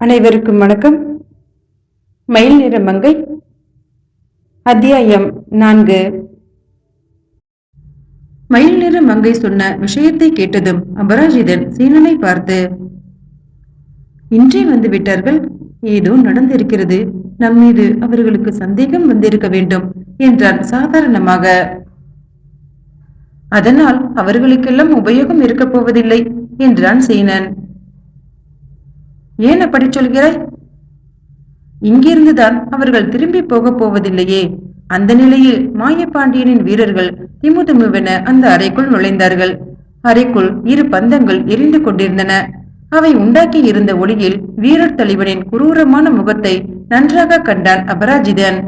அனைவருக்கும் வணக்கம். மயில் நிற மங்கை அத்தியாயம் நான்கு. மயில் நிற மங்கை சொன்ன விஷயத்தை கேட்டதும் அபராஜிதன் சீனனை பார்த்து இன்றே வந்து விட்டார்கள். ஏதோ நடந்திருக்கிறது. நம் மீது அவர்களுக்கு சந்தேகம் வந்திருக்க வேண்டும் என்றான் சாதாரணமாக. அதனால் அவர்களுக்கெல்லாம் உபயோகம் இருக்கப் போவதில்லை என்றான் சீனன். ஏன் அப்படி சொல்கிறாய்? இங்கிருந்துதான் அவர்கள் திரும்பி போகப் போவதில்லையே. அந்த நிலையில் மாயப்பாண்டியனின் வீரர்கள் திமுதிமுவென அந்த அறைக்குள் நுழைந்தார்கள். அறைக்குள் இரு பந்தங்கள் எரிந்து கொண்டிருந்தன. அவை உண்டாக்கி இருந்த ஒளியில் வீரர் தலைவனின் குரூரமான முகத்தை நன்றாக கண்டான் அபராஜிதன்.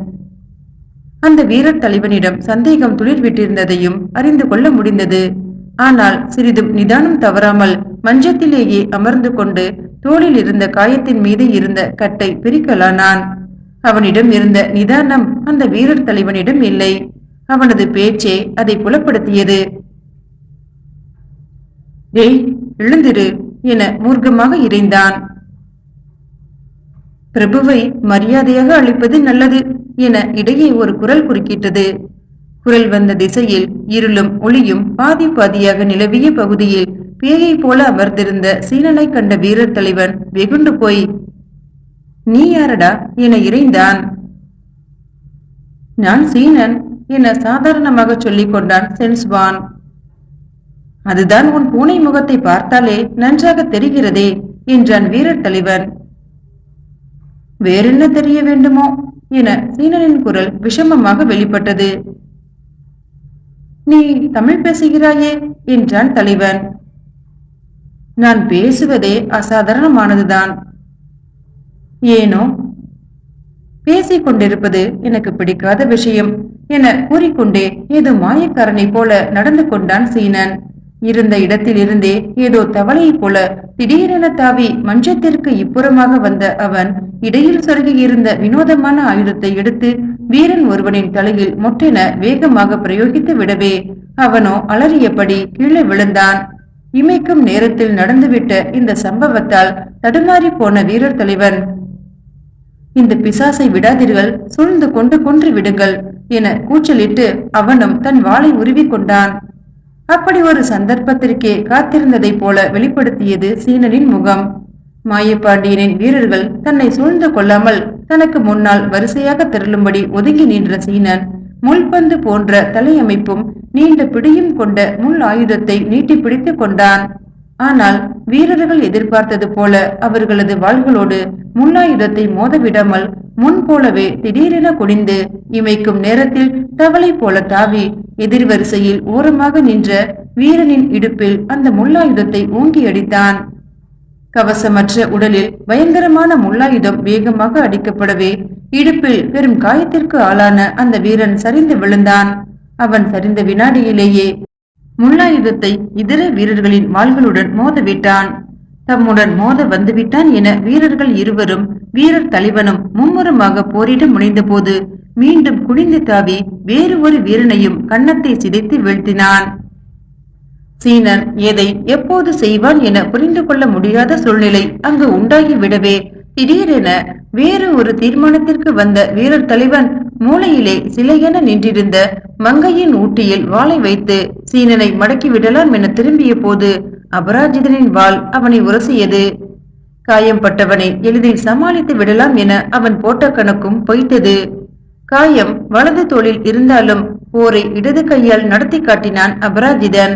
அந்த வீரர் தலைவனிடம் சந்தேகம் துளிர் விட்டிருந்ததையும் அறிந்து கொள்ள முடிந்தது. ஆனால் சிறிதும் நிதானம் தவறாமல் மஞ்சத்திலேயே அமர்ந்து கொண்டு தோளில் இருந்த காயத்தின் மீது இருந்த கட்டை பிரிக்கலானான் அவனிடம் இருந்த நிதானம் அந்த வீரர் தலைவனிடம் இல்லை. அவனது பேச்சே அதை புலப்படுத்தியது. டேய் எழுந்திரு என மூர்க்கமாக இறைந்தான். பிரபுவை மரியாதையாக அழைப்பது நல்லது என இடையே ஒரு குரல் குறுக்கிட்டது. குரல் வந்த திசையில் இருளும் ஒளியும் பாதி பாதியாக நிலவிய பகுதியில் பேயை போல அமர்ந்திருந்த சீனனை கண்ட வீரர் தலைவன் வெகுண்டு போய் நீ யாரடா? என இறைந்தான். நான் சீனன் என சாதாரணமாக சொல்லிக் கொண்டான் சென்ஸ்வான். அதுதான் உன் பூனை முகத்தை பார்த்தாலே நன்றாக தெரிகிறதே என்றான் வீரர் தலைவன். வேறென்ன தெரிய வேண்டுமோ என சீனனின் குரல் விஷமமாக வெளிப்பட்டது. நீ தமிழ் பேசுகிறாயே என்றான் தலைவன். நான் பேசுவதே அசாதாரணமானதுதான். ஏனோ பேசிக் கொண்டிருப்பது எனக்கு பிடிக்காத விஷயம் என கூறிக்கொண்டே ஏதோ மாயக்காரனை போல நடந்து கொண்டான் சீனன். இருந்த இடத்திலிருந்தே ஏதோ தவளையைப் போல திடீரென தாவி மஞ்சத்திற்கு இப்புறமாக வந்த அவன் இடையில் சொருகி இருந்த வினோதமான ஆயுதத்தை எடுத்து வீரன் ஒருவனின் தலையில் மொட்டென வேகமாக பிரயோகித்து விடவே அவனோ அலறியபடி கீழே விழுந்தான். இமைக்கும் நேரத்தில் நடந்துவிட்ட இந்த சம்பவத்தால் தடுமாறி போன வீரர் தலைவன். இந்த பிசாசை விடாதீர்கள் சூழ்ந்து கொண்டு கொன்று விடுங்கள் என கூச்சலிட்டு அவனும் தன் வாளை உருவி கொண்டான். அப்படி ஒரு சந்தர்ப்பத்திற்கே காத்திருந்ததைப் போல வெளிப்படுத்தியது சீனனின் முகம். மாயப்பாண்டியனின் வீரர்கள் தன்னை சூழ்ந்து கொள்ளாமல் தனக்கு முன்னால் வரிசையாக திரளும்படி ஒதுங்கி நின்ற சீனன் முள்பந்து போன்ற தலையமைப்பும் நீண்ட பிடியும் கொண்ட முள் ஆயுதத்தை நீட்டி பிடித்துக் கொண்டான். ஆனால் வீரர்கள் எதிர்பார்த்தது போல அவர்களது வாள்களோடு முள்ளாயுதத்தை மோதவிடாமல் முன் போலவே திடீரென குடிந்து இமைக்கும் நேரத்தில் தவளை போல தாவி எதிர்வரிசையில் ஓரமாக நின்ற வீரனின் இடுப்பில் அந்த முள்ளாயுதத்தை ஓங்கி அடித்தான். கவசமற்ற உடலில் பயங்கரமான முள்ளாயுதம் வேகமாக அடிக்கப்படவே இடுப்பில் பெரும் காயத்திற்கு ஆளான அந்த வீரன் சரிந்து விழுந்தான். அவன் சரிந்த வினாடியிலேயே முள்ளாயுதத்தை இதர வீரர்களின் வாள்களுடன் மோதவிட்டான். தம்முடன் மோத வந்துவிட்டான் என வீரர்கள் இருவரும் வீரர் தலைவனும் மும்முரமாக போரிட முனைந்தபோது மீண்டும் குனிந்து தாவி வேறு ஒரு வீரனையும் கன்னத்தை சிதைத்து வீழ்த்தினான். சீனன் எதை எப்போது செய்வான் என புரிந்து கொள்ள முடியாத சூழ்நிலை அங்கு உண்டாகிவிடவே. திடீரென வேறு ஒரு தீர்மானத்திற்கு வந்த வீரர் தலைவன் மூளையிலே சிலையென நின்றிருந்த மங்கையின் ஊட்டியில் வாளை வைத்து சீனனை மடக்கி விடலாம் என திரும்பிய போது அபராஜிதனின் வாள் அவனை உரசியது. காயம்பட்டவனை எளிதில் சமாளித்து விடலாம் என அவன் போட்ட கணக்கும் பொய்த்தது. காயம் வலது தோளில் இருந்தாலும் போரை இடது கையால் நடத்தி காட்டினான் அபராஜிதன்.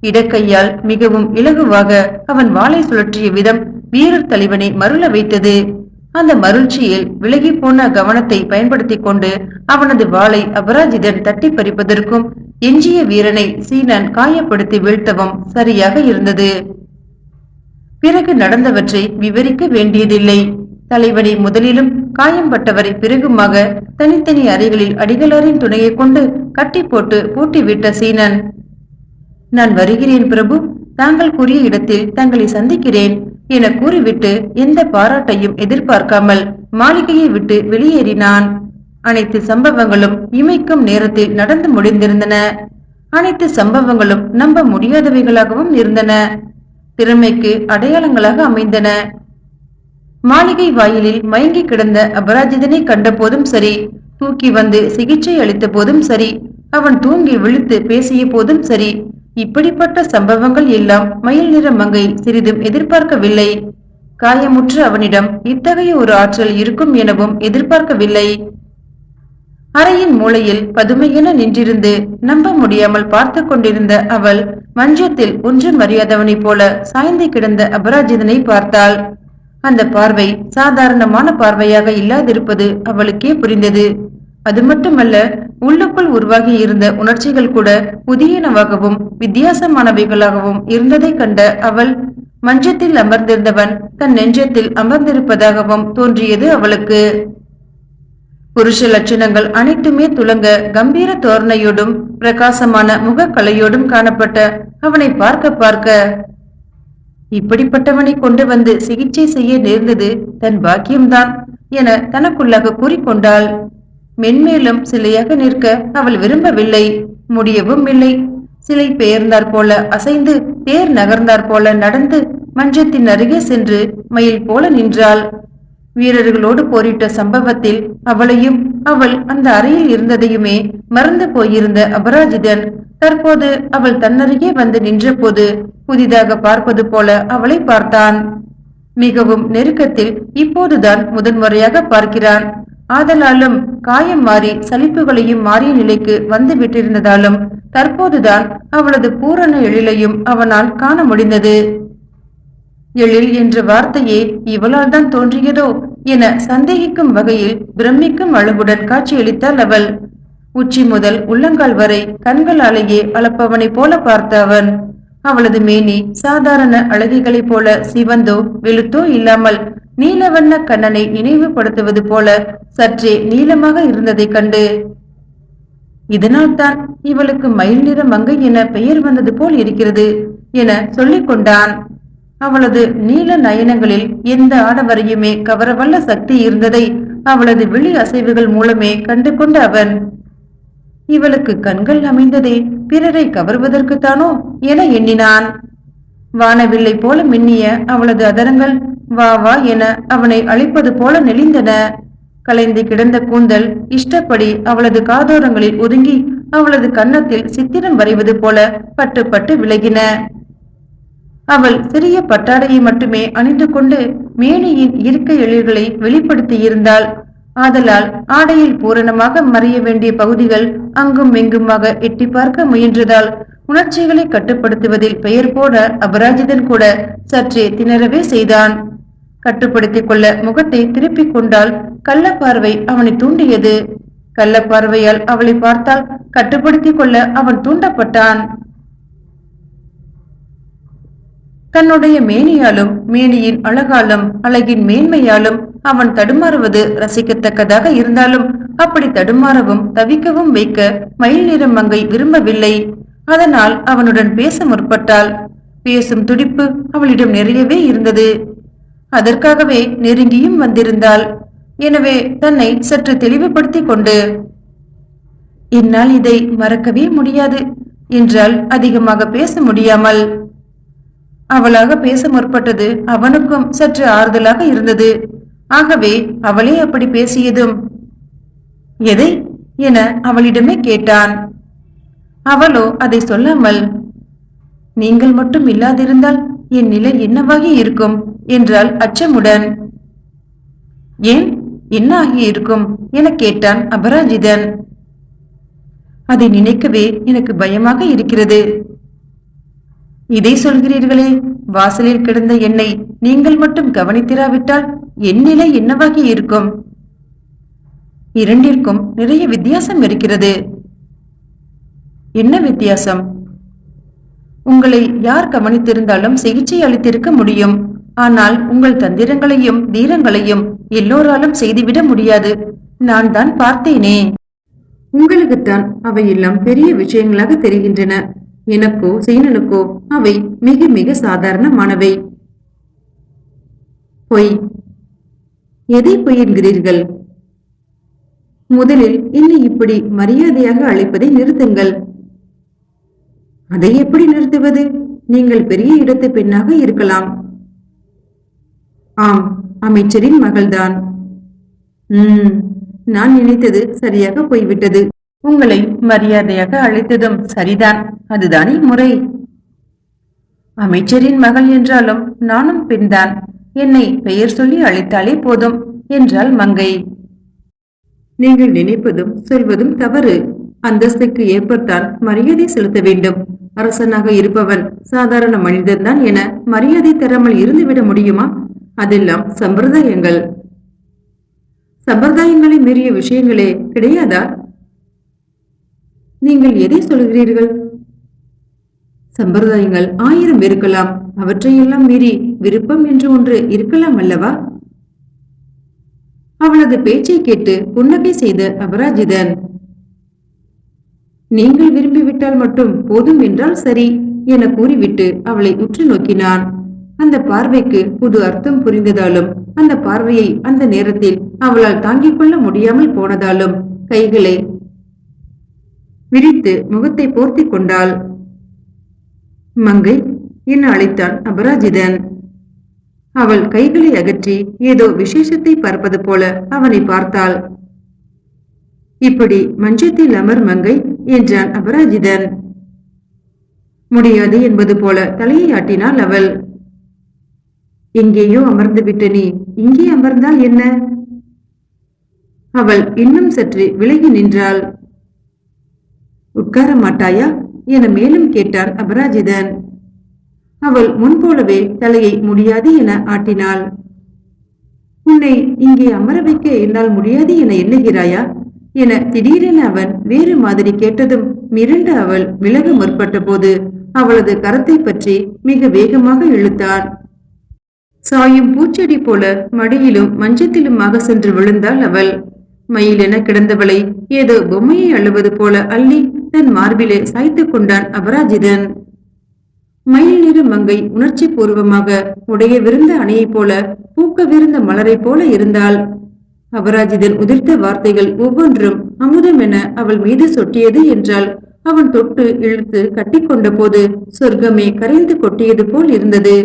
இடக்கையால் மிகவும் இலகுவாக அவன் வாளை சுழற்றிய விதம் வீரர் தலைவனை மருள வைத்தது. அந்த மருள்ச்சியில் விலகி போன கவனத்தை பயன்படுத்திக் கொண்டு அவனது வாளை அபராஜிதன் தட்டி பறிப்பதற்கும் எஞ்சிய வீரனை சீனன் காயப்படுத்தி வீழ்த்தவும் சரியாக இருந்தது. பிறகு நடந்தவற்றை விவரிக்க வேண்டியதில்லை. தலைவனை முதலிலும் காயம்பட்டவரை பிறகுமாக தனித்தனி அறைகளில் அடிகளாரின் துணையை கொண்டு கட்டி போட்டு பூட்டிவிட்ட சீனன் நான் வருகிறேன் பிரபு. தாங்கள் கூறிய இடத்தில் தங்களை சந்திக்கிறேன். என கூறிவிட்டு எந்த பாராட்டையும் எதிர்பார்க்காமல் மாளிகையை விட்டு வெளியேறினான். அனைத்து சம்பவங்களும் இமைக்கும் நேரத்தில் நடந்து முடிந்திருந்தன. அனைத்து சம்பவங்களும் நம்ப முடியாதவைகளாகவும் இருந்தன. திறமைக்கு அடையாளங்களாக அமைந்தன. மாளிகை வாயிலில் மயங்கி கிடந்த அபராஜிதனை கண்டபோதும் சரி தூக்கி வந்து சிகிச்சை அளித்த போதும் சரி அவன் தூங்கி விழித்து பேசிய போதும் சரி இப்படிப்பட்ட சம்பவங்கள் எல்லாம் மயில் நிற மங்கை சிறிதும் எதிர்பார்க்கவில்லை. காயமுற்று அவனிடம் இத்தகைய ஒரு ஆற்றல் இருக்கும் எனவும் எதிர்பார்க்கவில்லை. அறையின் மூலையில் பதுமையென நின்றிருந்து நம்ப முடியாமல் பார்த்து கொண்டிருந்த அவள் மஞ்சத்தில் ஒன்றும் அறியாதவனைப் போல சாய்ந்து கிடந்த அபராஜிதனை பார்த்தாள். அந்த பார்வை சாதாரணமான பார்வையாக இல்லாதிருப்பது அவளுக்கே புரிந்தது. அது மட்டுமல்ல உள்ளுக்குள் உருவாகி இருந்த உணர்ச்சிகள் கூட புதியனவாகவும் வித்தியாசமானவைகளாகவும் இருந்ததைக் கண்ட அவள் மஞ்சத்தில் அமர்ந்திருந்தவன் தன் நெஞ்சத்தில் அமர்ந்திருப்பதாகவும் தோன்றியது அவளுக்கு. புருஷ லட்சணங்கள் அனைத்துமே துலங்க கம்பீர தோரணையோடும் பிரகாசமான முகக்கலையோடும் காணப்பட்ட அவனை பார்க்க பார்க்க. இப்படிப்பட்டவனை கொண்டு வந்து சிகிச்சை செய்ய நேர்ந்தது தன் பாக்கியம்தான் என தனக்குள்ளாக கூறிக்கொண்டாள். மென்மேலும் சிலையாக நிற்க அவள் விரும்பவில்லை. முடியவும் இல்லை. சிலை பெயர்ந்தாற் போல அசைந்து தேர் நகர்ந்தாற் போல நடந்து மஞ்சத்தின் அருகே சென்று மயில் போல நின்றாள். வீரர்களோடு போரிட்ட சம்பவத்தில் அவளையும் அவள் அந்த அறையில் இருந்ததையுமே மறந்து போயிருந்த அபராஜிதன் தற்போது அவள் தன்னருகே வந்து நின்றபோது புதிதாக பார்ப்பது போல அவளை பார்த்தான். மிகவும் நெருக்கத்தில் இப்போதுதான் முதன்முறையாக பார்க்கிறான். ஆதலாலும் காயம் மாறி சலிப்புகளையும் மாறிய நிலைக்கு வந்து விட்டிருந்ததாலும் தற்போதுதான் அவளது பூரண எழிலையும் அவனால் காண முடிந்தது. எழில் என்ற வார்த்தையே இவளால் தான் தோன்றியதோ என சந்தேகிக்கும் வகையில் பிரமிக்கும் அழகுடன் காட்சியளித்தாள் அவள். உச்சி முதல் உள்ளங்கால் வரை கண்களாலேயே அளப்பவனை போல பார்த்த அவன். அவளது மேனி சாதாரண அழகிகளைப் போல சிவந்தோ வெளுத்தோ இல்லாமல் நீலவண்ண கண்ணனை நினைவுபடுத்துவது போல சற்றே நீளமாக இருந்ததைக் கண்டு இதனால்தான் இவளுக்கு மயில் நிற மங்கை என பெயர் வந்தது போல் இருக்கிறது என சொல்லிக் கொண்டான். அவளது நீல நயனங்களில் எந்த ஆடவரையுமே கவரவல்ல சக்தி இருந்ததை அவளது விழி அசைவுகள் மூலமே கண்டு கொண்ட அவன் இவளுக்கு கண்கள் அமைந்ததே பிறரை கவர்வதற்குத்தானோ என எண்ணினான். வானவில்லை போல மின்னிய அவளது அதரங்கள் வா வா என அவனை அழைப்பது போல நெளிந்தன. கலைந்து கிடந்த கூந்தல் இஷ்டப்படி அவளது காதோரங்களில் ஒதுங்கி அவளது கன்னத்தில் சித்திரம் வரைவது போல பட்டு பட்டு விலகின. அவள் சிறிய பட்டாடையை மட்டுமே அணிந்து கொண்டு மேனியின் இருக்கை எழில்களை வெளிப்படுத்தியிருந்தாள் ஆதலால் ஆடையில் பூரணமாக மறைய வேண்டிய பகுதிகள் அங்கும் எங்குமாக எட்டி பார்க்க முயன்றதால் உணர்ச்சிகளை கட்டுப்படுத்துவதில் பெயர் போட அபராஜிதன் கூட சற்றே திணறவே செய்தான். கட்டுப்படுத்திக் கொள்ள முகத்தை திருப்பிக் கொண்டால் கள்ளப்பார்வை அவனை தூண்டியது. கள்ளப்பார்வையால் அவளை பார்த்தால் கட்டுப்படுத்திக் கொள்ள அவன் தூண்டப்பட்டான். தன்னுடைய மேனியாலும் மேனியின் அழகாலும் அழகின் மேன்மையாலும் அவன் தடுமாறுவது ரசிக்கத்தக்கதாக இருந்தாலும் அப்படி தடுமாறவும் தவிக்கவும் வைக்க மயில் நிறம் மங்கை விரும்பவில்லை. அதனால் அவனுடன் பேச முற்பட்டாள். பேசும் துடிப்பு அவளிடம் நிறையவே இருந்தது. அதற்காகவே நெருங்கியும் வந்திருந்தாள். எனவே தன்னை சற்று தெளிவுபடுத்திக் கொண்டு என்னால் இதை மறக்கவே முடியாது என்றால் அதிகமாக பேச முடியாமல். அவளாக பேச முற்பட்டது அவனுக்கும் சற்று ஆறுதலாக இருந்தது. ஆகவே அவளே அப்படி பேசியதும் எதை? என அவளிடமே கேட்டான். அவளோ அதை சொல்லாமல் நீங்கள் மட்டும் இல்லாதிருந்தால் என் நிலை என்னவாகி இருக்கும்? என்றால் அச்சமுடன். ஏன்? என்ன ஆகி இருக்கும்? என கேட்டான் அபராஜிதன். அதை நினைக்கவே எனக்கு பயமாக இருக்கிறது. இதை சொல்கிறீர்களே வாசலில் கிடந்த என்னை நீங்கள் மட்டும் கவனித்திராவிட்டால் என் நிலை என்னவாகி இருக்கும்? இரண்டிற்கும் நிறைய வித்தியாசம் இருக்கிறது. என்ன வித்தியாசம்? உங்களை யார் கவனித்திருந்தாலும் சிகிச்சை அளித்திருக்க முடியும். ஆனால் உங்கள் தந்திரங்களையும் தீரங்களையும் எல்லோராலும் செய்துவிட முடியாது. நான் தான் பார்த்தேனே. உங்களுக்குத்தான் அவையெல்லாம் பெரிய விஷயங்களாக தெரிகின்றன. எனக்கோ சீனனுக்கோ அவை மிக மிக சாதாரணமானவை. பொய். எதை பொய் என்கிறீர்கள் முதலில் என்னை இப்படி மரியாதையாக அழைப்பதை நிறுத்துங்கள். அதை எப்படி நிறுத்துவது? நீங்கள் பெரிய இடத்து பெண்ணாக இருக்கலாம். ஆம் அமைச்சரின் மகள்தான். உம் நான் நினைத்தது சரியாக போய்விட்டது. உங்களை மரியாதையாக அழைத்ததும் சரிதான். அதுதானே முறை. அமைச்சரின் மகள் என்றாலும் நானும் பெண்தான். என்னை பெயர் சொல்லி அழைத்தாலே போதும் என்றாள் மங்கை. நீங்கள் நினைப்பதும் சொல்வதும் தவறு. அந்தஸ்துக்கு ஏற்பட்டால் மரியாதை செலுத்த வேண்டும். அரசனாக இருப்பவன் சாதாரண மனிதன்தான் என மரியாதை தராமல் இருந்துவிட முடியுமா? அதெல்லாம் சம்பிரதாயங்கள். சம்பிரதாயங்களை மீறிய விஷயங்களே கிடையாதா? நீங்கள் எதை சொல்கிறீர்கள்? சம்பிரதாயங்கள் ஆயிரம் இருக்கலாம். அவற்றையெல்லாம் மீறி விருப்பம் என்று ஒன்று இருக்கலாம் அல்லவா? அவளது பேச்சை கேட்டு புன்னகை செய்த அபராஜிதன் நீங்கள் விரும்பிவிட்டால் மட்டும் போதும் என்றால் சரி என கூறிவிட்டு அவளை உற்று நோக்கினான். அந்த பார்வைக்கு புது அர்த்தம் புரிந்ததாலும் அந்த பார்வையை அந்த நேரத்தில் அவளால் தாங்கிக் கொள்ள முடியாமல் போனதாலும் கைகளை விரித்து முகத்தை போர்த்தி கொண்டாள். மங்கை என அழைத்தான் அபராஜிதன். அவள் கைகளை அகற்றி ஏதோ விசேஷத்தை பார்ப்பது போல அவனை பார்த்தாள். இப்படி மஞ்சத்தில் அமர் மங்கை என்றான் அபராஜிதன். முடியாது என்பது போல தலையை ஆட்டினாள் அவள். எங்கேயோ அமர்ந்து விட்ட நீ இங்கே அமர்ந்தால் என்ன? அவள் இன்னும் சற்று விலகி நின்றாள். உட்கார மாட்டாயா? என மேலும் கேட்டார் அபராஜிதன். அவள் முன்போலவே தலையை முடியாது என ஆட்டினாள். உன்னை இங்கே அமர வைக்க என்னால் முடியாது என எண்ணுகிறாயா? என திடீரென அவன் வேறு மாதிரி கேட்டதும் மிரண்ட அவள் விலக முற்பட்ட போது அவளது கரத்தை பற்றி மிக வேகமாக இழுத்தான் சாயும் பூச்செடி போல மடியிலும் மஞ்சத்திலுமாக சென்று விழுந்தாள் அவள். மயிலென கிடந்தவளை ஏதோ பொம்மையை அழுவது போல அள்ளி தன் மார்பிலே சாய்த்துக் கொண்டான் அபராஜிதன். மயில் நிற மங்கை உணர்ச்சி பூர்வமாக உடைய விருந்த அணையைப் போல பூக்கவிருந்த மலரைப் போல இருந்தாள். அபராஜிதன் உதிர்த்த வார்த்தைகள் ஒவ்வொன்றும் அமுதம் என அவள் மீது சொட்டியது என்றால் அவன் தொட்டு இழுத்து கட்டிக்கொண்ட போது சொர்க்கமே கரைந்து கொட்டியது போல் இருந்தது.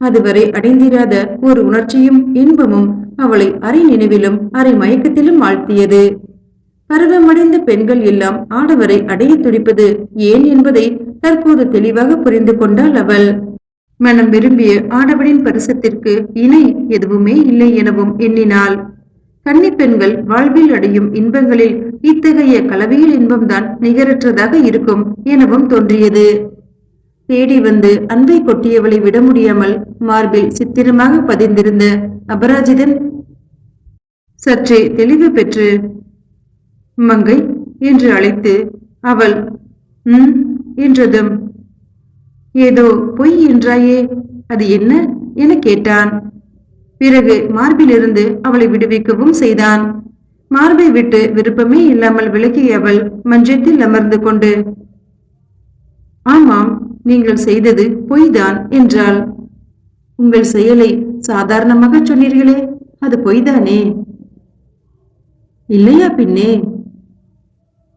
அதுவரை அடைந்திராத ஒரு உணர்ச்சியும் இன்பமும் அவளை அரை நினைவிலும் அரை மயக்கத்திலும் ஆழ்த்தியது. பருவமடைந்த பெண்கள் எல்லாம் ஆடவரை அடைய துடிப்பது ஏன் என்பதை தற்போது தெளிவாக புரிந்து கொண்டாள் அவள். மனம் விரும்பிய ஆடவனின் பரிசத்திற்கு இணை எதுவுமே இல்லை எனவும் எண்ணினாள். கன்னி பெண்கள் வாழ்வில் அடையும் இன்பங்களில் இத்தகைய கலவையில் இன்பம்தான் நிகரற்றதாக இருக்கும் எனவும் தோன்றியது. தேடி வந்து அன்பை கொட்டியவளை விட முடியாமல் மார்பில் சித்திரமாக பதிந்திருந்த அபராஜிதன் சற்றே தெளிவு பெற்று மங்கை என்று அழைத்து அவள் ம் என்றதும் ஏதோ பொய் என்றாயே அது என்ன? என கேட்டான். பிறகு மார்பிலிருந்து அவளை விடுவிக்கவும் செய்தான். மார்பை விட்டு விருப்பமே இல்லாமல் விளக்கிய அவள் மஞ்சத்தில் அமர்ந்து கொண்டு ஆமாம் நீங்கள் செய்தது பொய்தான் என்றாள். உங்கள் செயலை சாதாரணமாக சொன்னீர்களே அது பொய்தானே? இல்லையா பின்னே?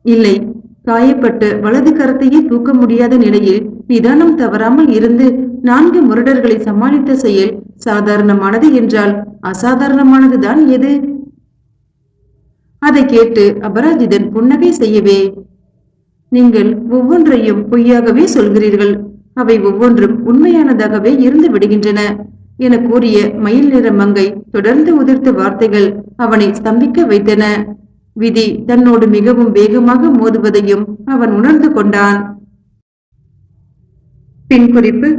இல்லை காயப்பட்டு வலது கரத்தையே தூக்க முடியாத நிலையில் நிதானம் தவறாமல் இருந்து நான்கு முரடர்களை சமாளித்த செயல் சாதாரணமானது என்றால் அசாதாரணமானதுதான் எது? அதை கேட்டு அபராஜிதன் புன்னகை செய்யவே நீங்கள் ஒவ்வொன்றையும் பொய்யாகவே சொல்கிறீர்கள். அவை ஒவ்வொன்றும் உண்மையானதாகவே இருந்து விடுகின்றன என கூறிய மயில் நிற மங்கை தொடர்ந்து உதிர்த்த வார்த்தைகள் அவனை ஸ்தம்பிக்க வைத்தன. விதி தன்னோடு மிகவும் வேகமாக மோதுவதையும் அவன் உணர்ந்து கொண்டான். பின் குறிப்பு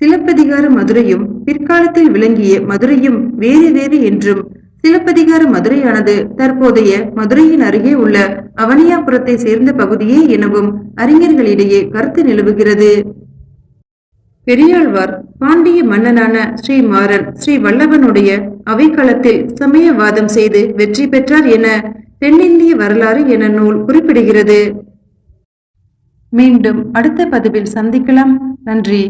சிலப்பதிகார மதுரையும் பிற்காலத்தில் விளங்கிய மதுரையும் வேறு வேறு என்றும் சிலப்பதிகார மதுரையானது தற்போதைய மதுரையின் அருகே உள்ள அவனியாபுரத்தை சேர்ந்த பகுதியே எனவும் அறிஞர்களிடையே கருத்து நிலவுகிறது. பெரியாழ்வார் பாண்டிய மன்னனான ஸ்ரீமாறன் ஸ்ரீ வல்லவனுடைய அவைக்களத்தில் சமயவாதம் செய்து வெற்றி பெற்றார் என தென்னிந்திய வரலாறு என நூல் குறிப்பிடுகிறது. மீண்டும் அடுத்த பதிவில் சந்திக்கலாம். நன்றி.